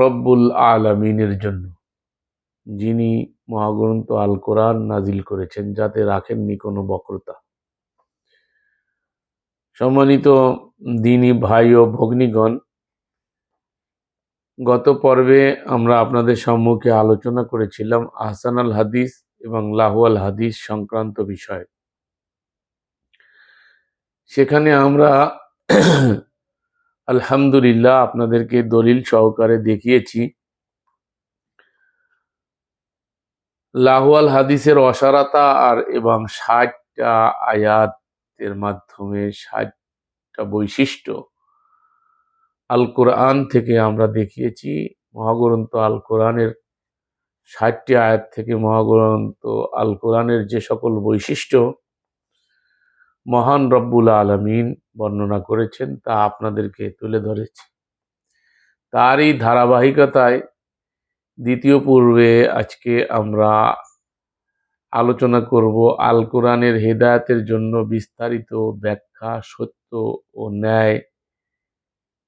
রব্বুল আলমিনের জন্য। যিনি মহাগ্রন্থ আল কোরআন নাজিল করেছেন, যাতে রাখেননি কোনো বক্রতা। সম্মানিত দিনী ভাই ও ভগ্নীগণ, গত পর্বে আমরা আপনাদের সম্মুখে আলোচনা করেছিলাম আহসান আল হাদিস এবং লাহুয়াল হাদিস সংক্রান্ত বিষয়। সেখানে আমরা আলহামদুলিল্লাহ, আপনাদেরকে দলিল সহকারে দেখিয়েছি। লাহুয়াল হাদিসের অসারাতা আর এবং ষাটটা আয়াতের মাধ্যমে ষাটটা বৈশিষ্ট্য আল কোরআন থেকে আমরা দেখিয়েছি। মহাগ্রন্থ আল কোরআনের ষাটটি আয়াত থেকে মহাগ্রন্থ আল কোরআনের যে সকল বৈশিষ্ট্য, মহান রব্বুল আলমিন বর্ণনা করেছেন, তা আপনাদেরকে তুলে ধরেছি। তারই ধারাবাহিকতায় দ্বিতীয় পূর্বে আজকে আমরা আলোচনা করব আল কোরআনের হেদায়তের জন্য বিস্তারিত ব্যাখ্যা, সত্য ও ন্যায়।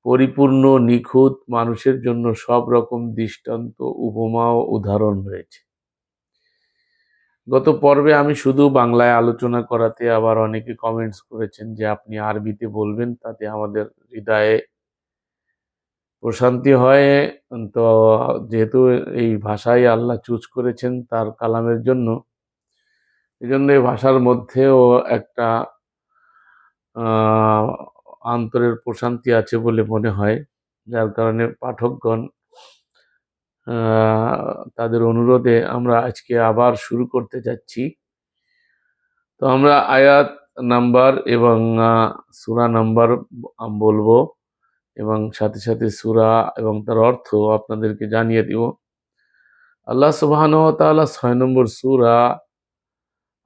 পরিপূর্ণ, নিখুঁত, মানুষের জন্য সব রকম দৃষ্টান্ত উপমা ও উদাহরণ রয়েছে। গত পর্বে আমি শুধু বাংলায় আলোচনা করাতে আবার অনেকে কমেন্টস করেছেন যে আপনি আরবিতে বলবেন, তাতে আমাদের হৃদয়ে প্রশান্তি হয়। তো যেহেতু এই ভাষাই আল্লাহ চুজ করেছেন তার কালামের জন্য এই জন্য এই ভাষার মধ্যেও একটা আন্তরের প্রশান্তি আছে বলে মনে হয়। যার কারণে পাঠকগণ তাদের অনুরোধে আমরা আজকে আবার শুরু করতে যাচ্ছি। তো আমরা আয়াত নাম্বার এবং সুরা নাম্বার বলব এবং সাথে সাথে সুরা এবং তার অর্থ আপনাদেরকে জানিয়ে দিব। আল্লাহ সুবাহান তাআলা ছয় নম্বর সুরা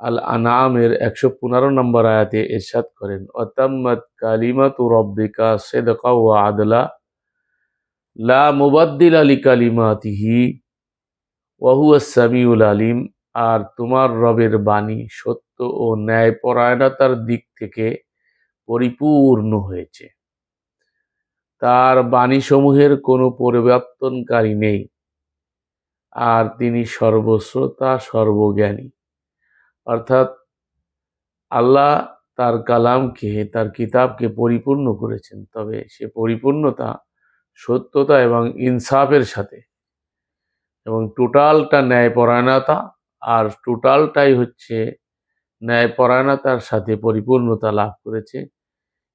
আল আনামের একশো পনেরো নম্বর আয়াতে এরশাদ করেন অতাম্মত কালিমাত রব্বিকা সেদকা ও আদলা লা মুবাদ্দিল আলী কালিমাতিহি ওয়াহু সামিউল আলিম। আর তোমার রবের বাণী সত্য ও ন্যায়পরায়ণতার দিক থেকে পরিপূর্ণ হয়েছে। তার বাণীসমূহের কোনো পরিবর্তনকারী নেই। আর তিনি সর্বশ্রোতা, সর্বজ্ঞানী। অর্থাৎ আল্লাহ তার কালামকে, তার কিতাবকে পরিপূর্ণ করেছেন। তবে সে পরিপূর্ণতা সত্যতা এবং ইনসাফের সাথে। এবং টোটালটা ন্যায়পরায়ণতা আর টোটালটাই হচ্ছে ন্যায়পরায়ণতার সাথে পরিপূর্ণতা লাভ করেছে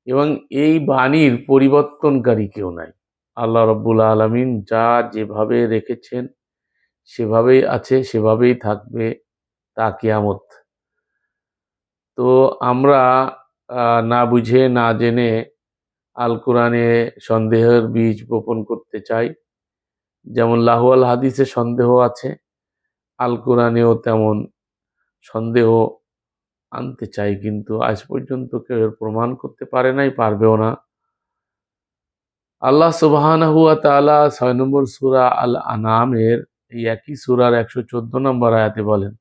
এবং এই বাণীর পরিবর্তনকারী কেউ নাই। আল্লাহ রব্বুল আলমিন যা যেভাবে রেখেছেন, সেভাবেই আছে, সেভাবেই থাকবে তা কিয়ামত। তো আমরা না বুঝে, না জেনে আল কোরআনে সন্দেহের বীজ বপন করতে চাই। যেমন লাহুয়াল হাদিসে সন্দেহ আছে, আল কোরআনেও তেমন সন্দেহ আনতে চাই, কিন্তু আজ পর্যন্ত কেউ প্রমাণ করতে পারে নাই, পারবেও না। আল্লাহ সুবাহানহুয়া তালা ছয় নম্বর সুরা আল আনামের এই একই সুরার একশো চোদ্দ নম্বর আয়াতে বলেন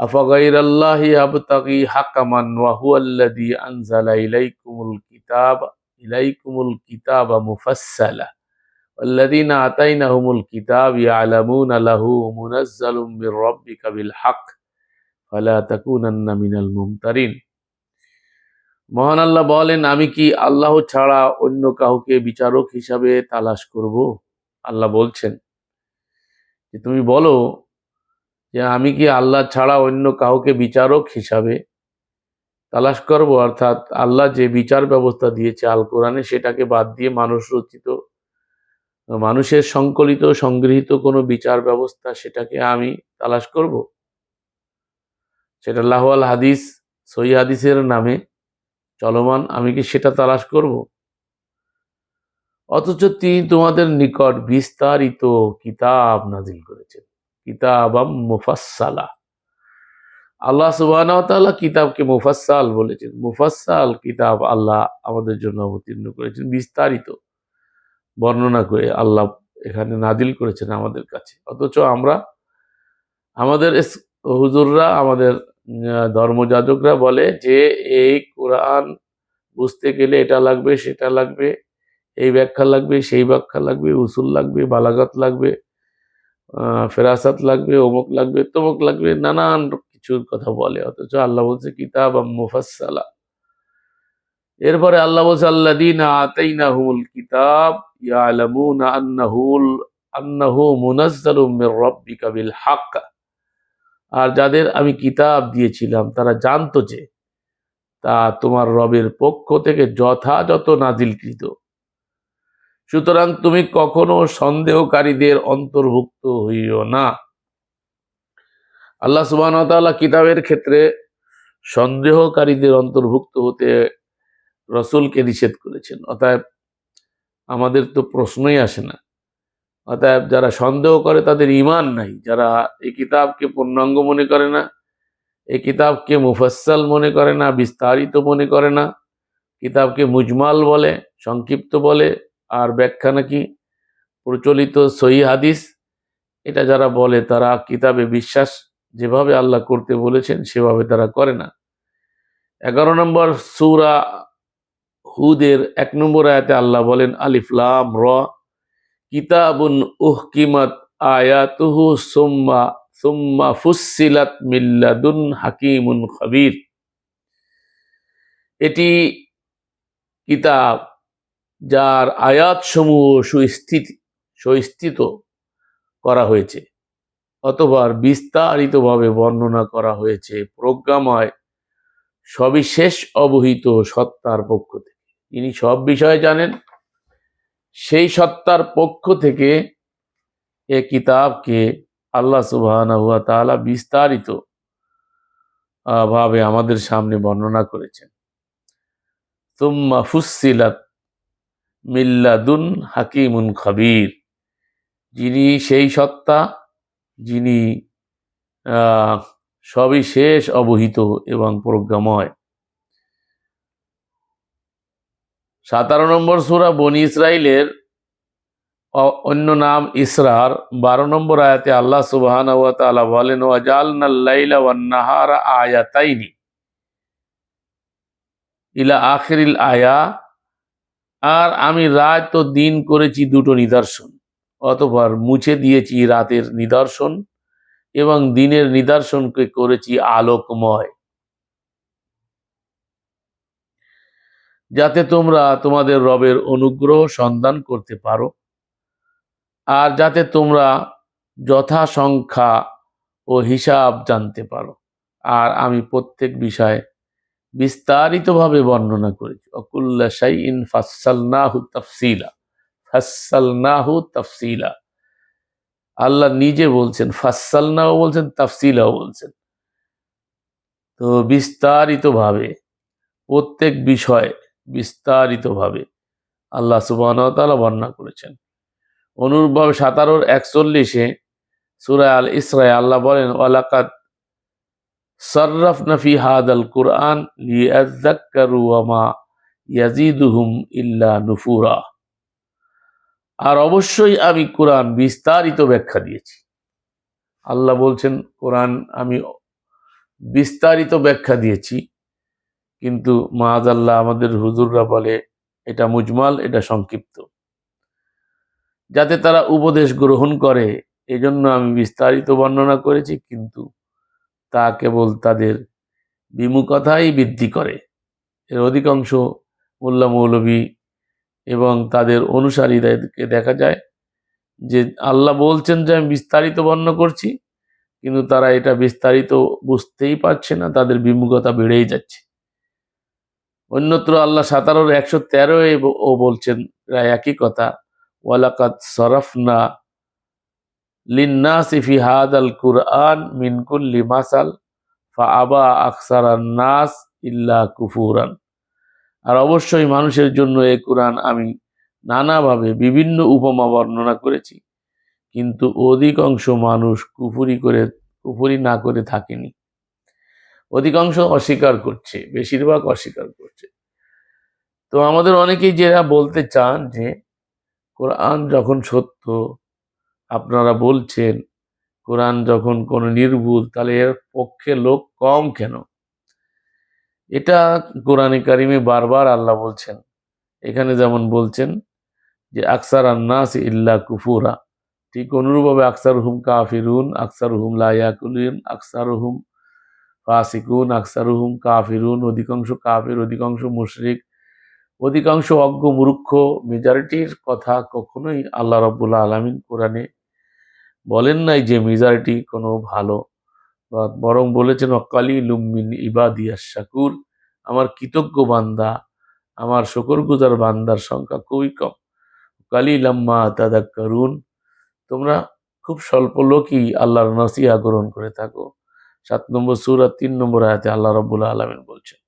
আফাগাইর আল্লাহ আবতাগি হাকামান ওয়াহুয়াল্লাদি আনজালা ইলাইকুমুল কিতাব ইলাইকুমুল কিতাবা মুফাসসালা والذين آتيناهم الكتاب يعلمون له منزل من ربك بالحق فلا تكونن من الممترين মহান আল্লাহ বলেন আমি কি আল্লাহ ছাড়া অন্য কাউকে বিচারক হিসাবে তালাশ করব আল্লাহ বলছেন যে তুমি বলো যে আমি কি আল্লাহ ছাড়া অন্য কাউকে বিচারক হিসাবে তালাশ করব, অর্থাৎ আল্লাহ যে বিচার ব্যবস্থা দিয়েছে আল কোরআনে সেটাকে বাদ দিয়ে মানুষ রচিত, মানুষের সংকলিত, সংগৃহীত কোনো বিচার ব্যবস্থা সেটাকে আমি তালাশ করব? সেটা লাহওয়াল হাদিস সই হাদিসের নামে চলমান, আমি কি সেটা তালাশ করব? অথচ তিনি তোমাদের নিকট বিস্তারিত কিতাব নাজিল করেছেন। কিতাবাম মুফাসালা আল্লাহ সুবাহ কিতাবকে মুফাসাল বলেছেন। মুফাসাল কিতাব আল্লাহ আমাদের জন্য অবতীর্ণ করেছেন, বিস্তারিত বর্ণনা করে আল্লাহ এখানে নাদিল করেছেন আমাদের কাছে। অথচ আমরা, আমাদের হুজুররা, আমাদের ধর্মযাজকরা বলে যে এই কোরআন বুঝতে গেলে এটা লাগবে, সেটা লাগবে, এই ব্যাখ্যা লাগবে, সেই ব্যাখ্যা লাগবে, উসুল লাগবে, বালাগাত লাগবে ফেরাসাত লাগবে, অমুক লাগবে, তমুক লাগবে, নানান কিছুর কথা বলে, অথচ আল্লাহ বলছে কিতাব মুফাসালা এরপরে আল্লাহ বলছে আল্লাদিনা আতাইনাহুল কিতাব আন্নাহুল, আন্নাহু মুনাজ্জালুম মির আর যাদের আমি কিতাব দিয়েছিলাম, তারা জানতো যে, তা তোমার রবের পক্ষ থেকে যথাযথ নাজিলকৃত। সুতরাং তুমি কখনো সন্দেহকারীদের অন্তর্ভুক্ত হইও না। আল্লাহ সুবাহ কিতাবের ক্ষেত্রে সন্দেহকারীদের অন্তর্ভুক্ত হতে রসুলকে নিষেধ করেছেন। অতএব আমাদের তো প্রশ্নই আসে না। অতএব যারা সন্দেহ করে তাদের ইমান নাই। যারা এই কিতাবকে পূর্ণাঙ্গ মনে করে না, এই কিতাবকে মুফাসসাল মনে করে না, বিস্তারিত মনে করে না, কিতাবকে মুজমাল বলে, সংক্ষিপ্ত বলে, আর ব্যাখ্যা নাকি প্রচলিত সহি হাদিস, এটা যারা বলে তারা কিতাবে বিশ্বাস যেভাবে আল্লাহ করতে বলেছেন, সেভাবে তারা করে না। এগারো নম্বর সূরা হুদের এক নম্বর আয়াতে আল্লাহ বলেন আলিফলাম র, কিতাবুন উহকিমাত আয়াতুহু সোম্মা সোম্মা ফুসিলাত মিল্লাদুন হাকিমুন খবির। এটি কিতাব যার আয়াতসমূহ সুস্থিত সুস্থিত করা হয়েছে। অতবার বিস্তারিতভাবে বর্ণনা করা হয়েছে প্রজ্ঞাময় সবিশেষ অবহিত সত্তার পক্ষ থেকে। তিনি সব বিষয়ে জানেন, সেই সত্তার পক্ষ থেকে এ কিতাবকে আল্লাহ তাআলা বিস্তারিত ভাবে আমাদের সামনে বর্ণনা করেছেন। তুম্মা ফুসিলাত মিল্লাদুন হাকিমুন খাবির, যিনি সেই সত্তা যিনি আহ, সবিশেষ অবহিত এবং প্রজ্ঞাময়। সাতারো নম্বর সুরা বনি ইসরাইলের অন্য নাম ইসরার। বারো নম্বর আয়াতে আল্লাহ সুবহান বলেন নাহারা আয়াতাইনি। ইলা আখিরিল আয়া। আর আমি রাত ও দিন করেছি দুটো নিদর্শন। অতঃপর মুছে দিয়েছি রাতের নিদর্শন এবং দিনের নিদর্শনকে করেছি আলোকময়। যাতে তোমরা তোমাদের রবের অনুগ্রহ সন্ধান করতে পারো আর যাতে তোমরা যথা সংখ্যা ও হিসাব জানতে পারো। আর আমি প্রত্যেক বিষয়ে বিস্তারিতভাবে বর্ণনা করেছি। অকুল্লা শাইইন ফাসসালনাহু তাফসিলা। ফাসসালনাহু তাফসিলা। আল্লাহ নিজে বলছেন ফাসসালনাও বলছেন তাফসিলাও বলছেন। তো বিস্তারিতভাবে, প্রত্যেক বিষয় বিস্তারিতভাবে আল্লাহ তাআলা বর্ণনা করেছেন। অনুরূপভাবে সাতারোর একচল্লিশে সুরায় আল ইসরায় আল্লাহ বলেন, ওয়ালাকাদ সর্রাফনা ফি হাদাল কুরআন লিয়াযাক্কারু ওয়া মা ইয়াজিদুহুম ইল্লা নুফুরা। আর অবশ্যই আমি কোরআন বিস্তারিত ব্যাখ্যা দিয়েছি। আল্লাহ বলছেন, কোরআন আমি বিস্তারিত ব্যাখ্যা দিয়েছি, কিন্তু মাহাজ আল্লাহ আমাদের হুজুররা বলে, এটা মুজমাল, এটা সংক্ষিপ্ত। যাতে তারা উপদেশ গ্রহণ করে, এজন্য আমি বিস্তারিত বর্ণনা করেছি, কিন্তু তা কেবল তাদের বিমুখতাই বৃদ্ধি করে। এর অধিকাংশ মোল্লা মৌলবী এবং তাদের অনুসারীদেরকে দেখা যায় যে আল্লাহ বলছেন যে আমি বিস্তারিত বর্ণনা করছি, কিন্তু তারা এটা বিস্তারিত বুঝতেই পারছে না, তাদের বিমুখতা বেড়েই যাচ্ছে। অন্যত্র আল্লাহ সাতারোর একশো তেরো ও বলছেন প্রায় একই কথা ওয়ালাকাত সরফনা লিন্নাসি ফি হাদাল কুরআন মিন কুল্লি মাসাল ফা আবা আকসারান নাস ইল্লা কুফুরান। আর অবশ্যই মানুষের জন্য এ কোরআন আমি নানাভাবে বিভিন্ন উপমা বর্ণনা করেছি। কিন্তু অধিকাংশ মানুষ কুফুরি করে, কুফুরি না করে থাকেনি। অধিকাংশ অস্বীকার করছে, বেশিরভাগ অস্বীকার করছে। তো আমাদের অনেকেই যারা বলতে চান যে, কোরআন যখন সত্য, আপনারা বলছেন, কোরআন যখন কোনো নির্ভুল, তাহলে এর পক্ষে লোক কম কেন? এটা কোরআনে কারিমে বারবার আল্লাহ বলছেন। এখানে যেমন বলছেন যে, আকসার আন্নাস ইল্লা কুফুরা। ঠিক অনুরূপভাবে আকসার হুম কাফিরুন আকসার হুম লাইয়াকুলিন আকসার হুম ফাসিকুন আকসার হুম কাফিরুন, অধিকাংশ কাফির, অধিকাংশ মুশরিক, অধিকাংশ অজ্ঞ মূর্খ, মেজরিটির কথা কখনোই আল্লাহ রব্বুল্লা আলমিন কোরআনে বলেন নাই যে, মেজরিটি কোনো ভালো বা বরং বলেছেন, অকালি লুম্মিন ইবাদিয়া শাকুর আমার কৃতজ্ঞ বান্দা, আমার শকর গুজার বান্দার সংখ্যা খুবই কম। কালি লাম্মা তাদা করুন তোমরা খুব স্বল্প লোকই আল্লাহর নসিহা গ্রহণ করে থাকো। সাত নম্বর সুর, তিন নম্বর আয়াতে আল্লাহ রব্বুল্লা আলমিন বলছেন,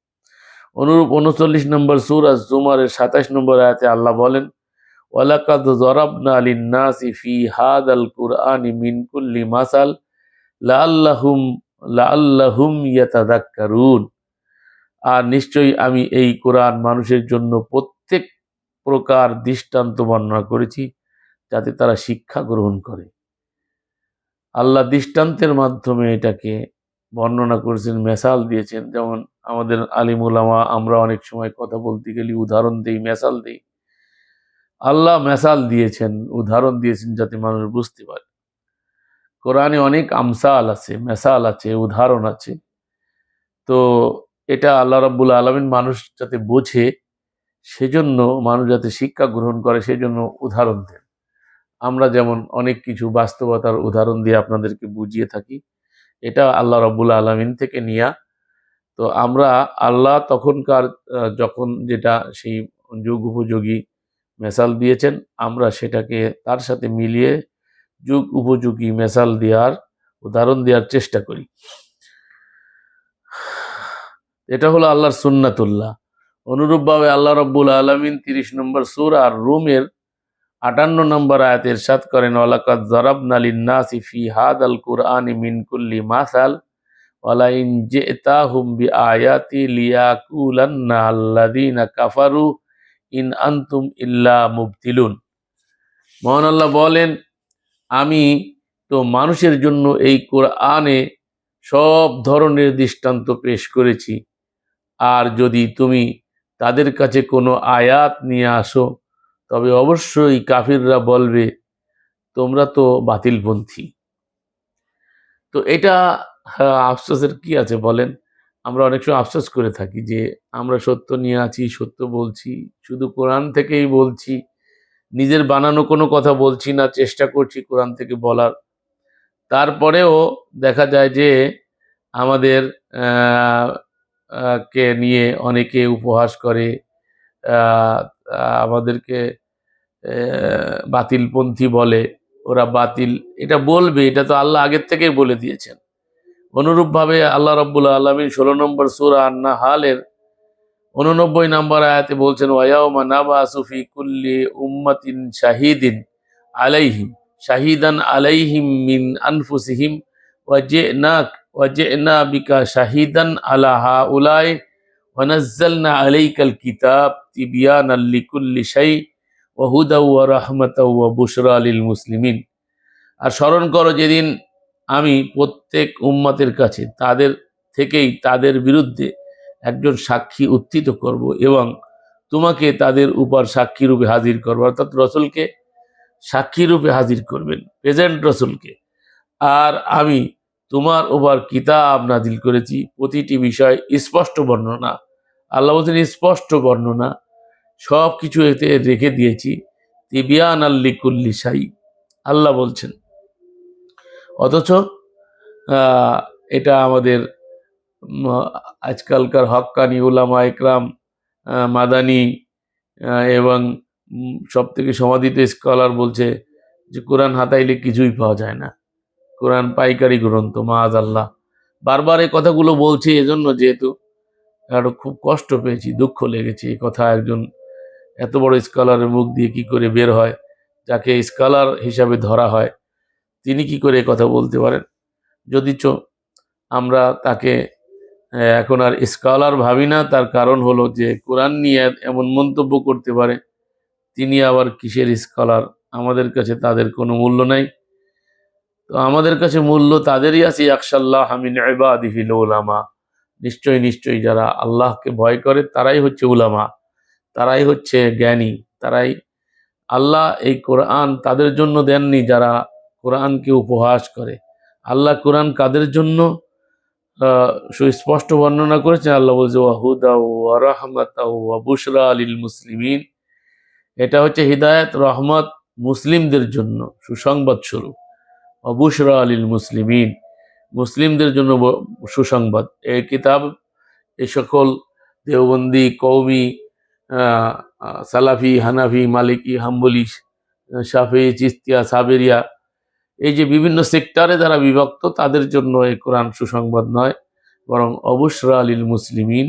অনুরূপ উনচল্লিশ নম্বর সুর জুমারের সাতাশ নম্বর আয়াতে আল্লাহ বলেন, ওয়ালাকাদ জরাবনা লিন্নাসি ফি হাদ আল কুরআনি মিন কুল্লি মাসাল লাআল্লাহুম ইয়াতাযাক্কারুন আর নিশ্চয়ই আমি এই কোরআন মানুষের জন্য প্রত্যেক প্রকার দৃষ্টান্ত বর্ণনা করেছি, যাতে তারা শিক্ষা গ্রহণ করে। আল্লাহ দৃষ্টান্তের মাধ্যমে এটাকে বর্ণনা করেছেন, মেসাল দিয়েছেন। যেমন আমাদের আলিমুলামা, আমরা অনেক সময় কথা বলতে গেলে উদাহরণ দিই, মেসাল দিই। আল্লাহ মেসাল দিয়েছেন, উদাহরণ দিয়েছেন যাতে মানুষ বুঝতে পারে। কোরআনে অনেক আমসাল আছে, মেসাল আছে, উদাহরণ আছে। তো এটা আল্লাহ রাব্বুল আলমিন মানুষ যাতে বোঝে, সেজন্য মানুষ যাতে শিক্ষা গ্রহণ করে, সেজন্য উদাহরণ দেন। আমরা যেমন অনেক কিছু বাস্তবতার উদাহরণ দিয়ে আপনাদেরকে বুঝিয়ে থাকি, এটা আল্লাহ রব্বুল আলমিন থেকে নিয়া। তো আমরা আল্লাহ তখনকার যখন যেটা সেই যুগ উপযোগী মেসাল দিয়েছেন, আমরা সেটাকে তার সাথে মিলিয়ে যুগ উপযোগী মেসাল দেওয়ার, উদাহরণ দেওয়ার চেষ্টা করি। এটা হলো আল্লাহর সুন্নাতুল্লাহ। অনুরূপভাবে আল্লাহ রব্বুল আলমিন তিরিশ নম্বর সুর আর রুমের আটান্ন নম্বর আয়াতের এরশাদ করেন ওয়ালাকাত জরাব নালিন্নাসি ফি হাদ আল কুরআনি মিনকুল্লি মাসাল, ওয়ালাইন জেতাহুম বি আয়াতি লিয়াকুলান্না আল্লাযীনা কাফারু ইন আনতুম ইল্লা মুবতিলুন। মহান আল্লাহ বলেন আমি তো মানুষের জন্য এই কোরআনে সব ধরনের দৃষ্টান্ত পেশ করেছি। আর যদি তুমি তাদের কাছে কোনো আয়াত নিয়ে আসো তবে অবশ্যই কাফিররা বলবে তোমরা তো বাতিলপন্থী। তো এটা হ্যাঁ, আফসোসের কি আছে বলেন? আমরা অনেক সময় আফসোস করে থাকি যে আমরা সত্য নিয়ে আছি সত্য বলছি শুধু কোরআন থেকেই বলছি। নিজের বানানো কোনো কথা বলছি না, চেষ্টা করছি কোরআন থেকে বলার। তারপরেও দেখা যায় যে আমাদের কে নিয়ে অনেকে উপহাস করে আমাদেরকে বাতিলপন্থী বলে, ওরা বাতিল, এটা বলবে, এটা তো আল্লাহ আগের থেকেই বলে দিয়েছেন। অনুরূপভাবে আল্লাহ রব্বুল আলমী ষোলো নম্বর সুরা আন্না হালের উননব্বই নম্বর আয়াতে বলছেন ওয়াউমা নাবা সুফি কুল্লি উম্মাতিন শাহিদিন আলাইহিম, শাহিদান আলাইহিম মিন আনফুসিহিম ওয়াজে নাক ওয়াজে না বিকা শাহিদান আলাহা উলাই তিবিয়ান লিকুল্লি শাই ওয়াহুদা ওয়া রাহমাতা ওয়া বুশরা লিল মুসলিমিন। আর স্মরণ করো, যেদিন আমি প্রত্যেক উম্মাতের কাছে তাদের থেকেই তাদের বিরুদ্ধে একজন সাক্ষী উত্থিত করব এবং তোমাকে তাদের উপর সাক্ষী রূপে হাজির করব। অর্থাৎ রসুলকে সাক্ষী রূপে হাজির করবেন, প্রেজেন্ট রসুলকে। আর আমি তোমার ওপর কিতাব নাজিল করেছি, প্রতিটি বিষয় স্পষ্ট বর্ণনা। আল্লাহ বলছেন, স্পষ্ট বর্ণনা সব কিছু এতে রেখে দিয়েছি। তিবিয়ান আল্লি কুল্লি সাই আল্লাহ বলছেন। অথচ এটা আমাদের আজকালকার হক্কানি, উলামা একরাম মাদানি এবং সব থেকে সমাধিত স্কলার বলছে যে, কোরআন হাতাইলে কিছুই পাওয়া যায় না। কোরআন পাইকারি গ্রন্থ মাজ আল্লাহ বারবার এই কথাগুলো বলছি, এজন্য যেহেতু আরও খুব কষ্ট পেয়েছি, দুঃখ লেগেছে এই কথা একজন এত বড় স্কলারের মুখ দিয়ে কি করে বের হয়, যাকে স্কলার হিসাবে ধরা হয়, তিনি কি করে কথা বলতে পারেন? যদি যদিচ আমরা তাকে এখন আর স্কলার ভাবি না, তার কারণ হলো যে কোরআন নিয়ে এমন মন্তব্য করতে পারে, তিনি আবার কিসের স্কলার আমাদের কাছে তাদের কোনো মূল্য নাই। তো আমাদের কাছে মূল্য তাদেরই আছে আকশাল্লাহ হামিন ইবাদিহিল উলামা। নিশ্চয় নিশ্চয়ই যারা আল্লাহকে ভয় করে, তারাই হচ্ছে উলামা, তারাই হচ্ছে জ্ঞানী, তারাই আল্লাহ এই কোরআন তাদের জন্য দেননি যারা কোরআনকে উপহাস করে। আল্লাহ কোরআন কাদের জন্য? সুস্পষ্ট বর্ণনা করেছেন আল্লাহ বলছে, ওয়াহুদা ওয়া রাহমাতা ওয়া বুশরা আলিল মুসলিমিন এটা হচ্ছে হিদায়াত, রহমত মুসলিমদের জন্য, সুসংবাদ স্বরূপ। অবুশরা আলিল মুসলিমিন মুসলিমদের জন্য সুসংবাদ। এই কিতাব এই সকল দেওবন্দি কৌমি সালাফি, হানাফি, মালিকি, হাম্বলি, শাফি, চিস্তিয়া, সাবেরিয়া এই যে বিভিন্ন সেক্টরে যারা বিভক্ত তাদের জন্য এই কোরআন সুসংবাদ নয় বরং অবসরা আলিল মুসলিমিন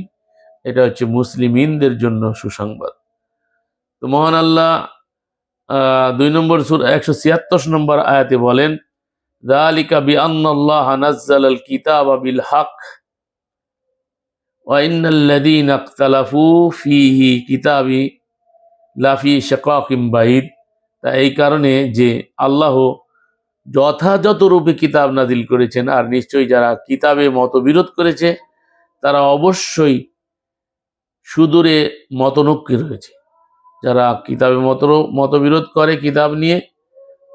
এটা হচ্ছে মুসলিমিনদের জন্য সুসংবাদ তো মহান আল্লাহ আহ, দুই নম্বর সুর একশো ছিয়াত্তর নম্বর আয়াতে বলেন ذلك بأن الله نزل الكتاب بالحق وإن الذين اختلفوا فيه كتاب লাফি শাকিম বাহিদ তা এই কারণে যে আল্লাহ যথাযথ রূপে কিতাব নাজিল করেছেন, আর নিশ্চয়ই যারা কিতাবে মতবিরোধ করেছে, তারা অবশ্যই সুদূরে মতনক্কি রয়েছে। যারা কিতাবে মত মতবিরোধ করে কিতাব নিয়ে,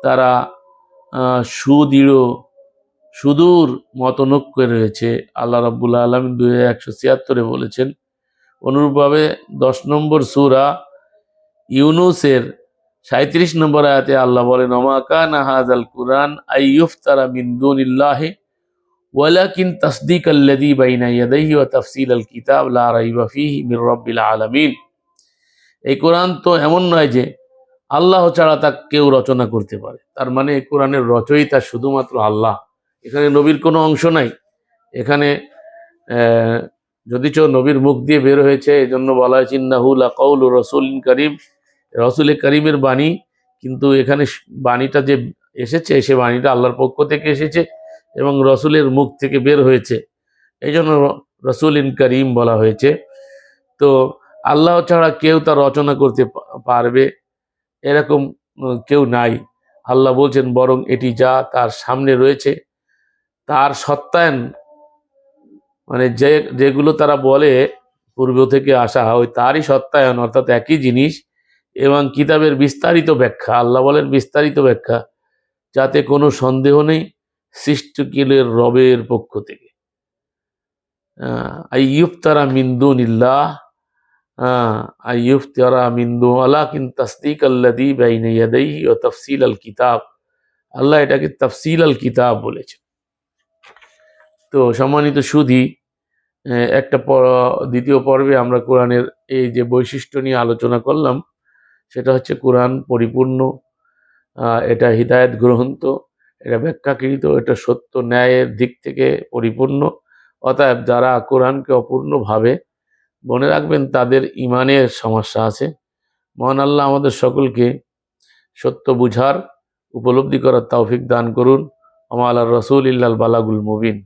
তারা সুদৃঢ়, সুদূর মতনক্যে রয়েছে। আল্লাহ রাব্বুল আলম দুই একশো ছিয়াত্তরে বলেছেন, অনুরূপভাবে দশ নম্বর সুরা ইউনুসের সাঁত্রিশ নম্বর আয়াতে আল্লাহ বলেন অমাকা নাহাজ আল কুরআন আইয়ুফ তারা মিন্দুনিল্লাহে ওয়ালাকিন তসদিক আল্লাযী বাইনা ইয়াদাইহি ওয়া তাফসীল আল কিতাব লা রাইবা ফীহি মির রাব্বিল আলামিন। এই কোরআন তো এমন নয় যে আল্লাহ ছাড়া তা কেউ রচনা করতে পারে। তার মানে এই কোরআনের রচয়িতা শুধুমাত্র আল্লাহ। এখানে নবীর কোনো অংশ নাই। এখানে আহ, যদিচ নবীর মুখ দিয়ে বের হয়েছে এই জন্য বলা হয়েছে ইন্নাহুল কৌল রসুল করিম। রসুল করিমের বাণী, কিন্তু এখানে বাণীটা যে এসেছে, সে বাণীটা আল্লাহর পক্ষ থেকে এসেছে এবং রসুলের মুখ থেকে বের হয়েছে। এই জন্য রসুল ইন করিম বলা হয়েছে। তো আল্লাহ ছাড়া কেউ তা রচনা করতে পারবে, এরকম কেউ নাই। আল্লাহ বলছেন, বরং এটি যা তার সামনে রয়েছে, তার সত্যায়ন মানে যে, যেগুলো তারা বলে, পূর্ব থেকে আসা ওই তারই সত্যায়ন, অর্থাৎ একই জিনিস এবং কিতাবের বিস্তারিত ব্যাখ্যা, আল্লাহ বলেন বিস্তারিত ব্যাখ্যা, যাতে কোনো সন্দেহ নেই সৃষ্টিকিলের রবের পক্ষ থেকে। আইয়ুব তারা মিন্দু নিল্লাহ আইয়ুব তারা মিন্দু আল্লাহ কিন তসদিক আল্লাদি বাইনে ইয়াদাইহি ও তফসিল আল কিতাব। আল্লাহ এটাকে তফসিল আল কিতাব বলেছেন তো সম্মানিত সুধী একটা দ্বিতীয় পর্বে আমরা কোরআনের এই যে বৈশিষ্ট্য নিয়ে আলোচনা করলাম সেটা হচ্ছে কোরআন পরিপূর্ণ এটা হৃদায়ত গ্রহন্ত এটা ব্যাখ্যাকৃত, এটা সত্য, ন্যায়ের দিক থেকে পরিপূর্ণ। অতএব যারা কোরআনকে অপূর্ণভাবে মনে রাখবেন, তাদের ইমানের সমস্যা আছে। মহান আল্লাহ আমাদের সকলকে সত্য বুঝার, উপলব্ধি করার তৌফিক দান করুন। আমাল রসুল ইল্লাল বালাগুল মুবিন।